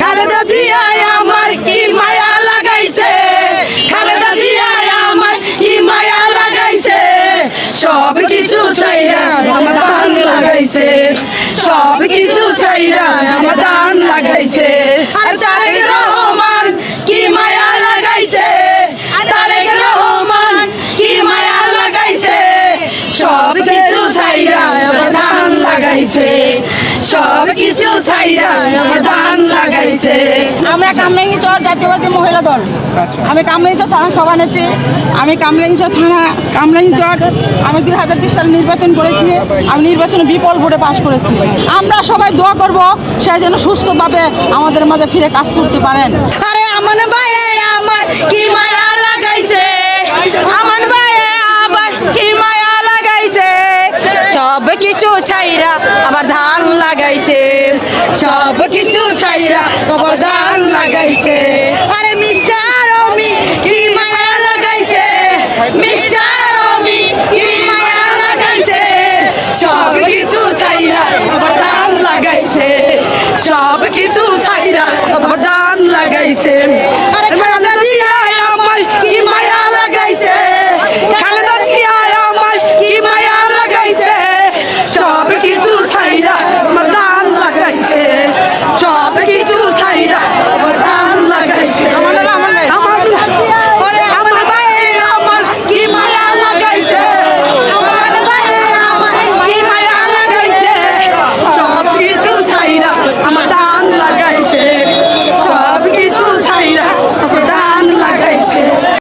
খালেদা জিয়ায় আমার কি মায়া লাগাইছে? কি মায়া লাগাইছে? সব কিছু চাইরা সব কিছু কি মায়া লাগাইছে? কি মায়া লাগাইছে? সব কিছু লাগাইছে। সব কিছু আমার দান আমরা কামরাঙ্গিচর জাতীয়বাদী মহিলা দল। আমি কামরাঙ্গিচর থানা সভানেত্রী আমি কামরাঙ্গিচর থানা কামরাঙ্গি চর আমি দুই হাজার বিশ সালে নির্বাচন করেছি আমি নির্বাচনে বিপুল ভোটে পাশ করেছি। আমরা সবাই দোয়া করব সে যেন সুস্থভাবে আমাদের মাঝে ফিরে কাজ করতে পারেন। আরে আমার ভাই সব কিছু ছাইরা আবার ধান লাগাইছে সব কিছু ছাইরা আবার ধান লাগাইছে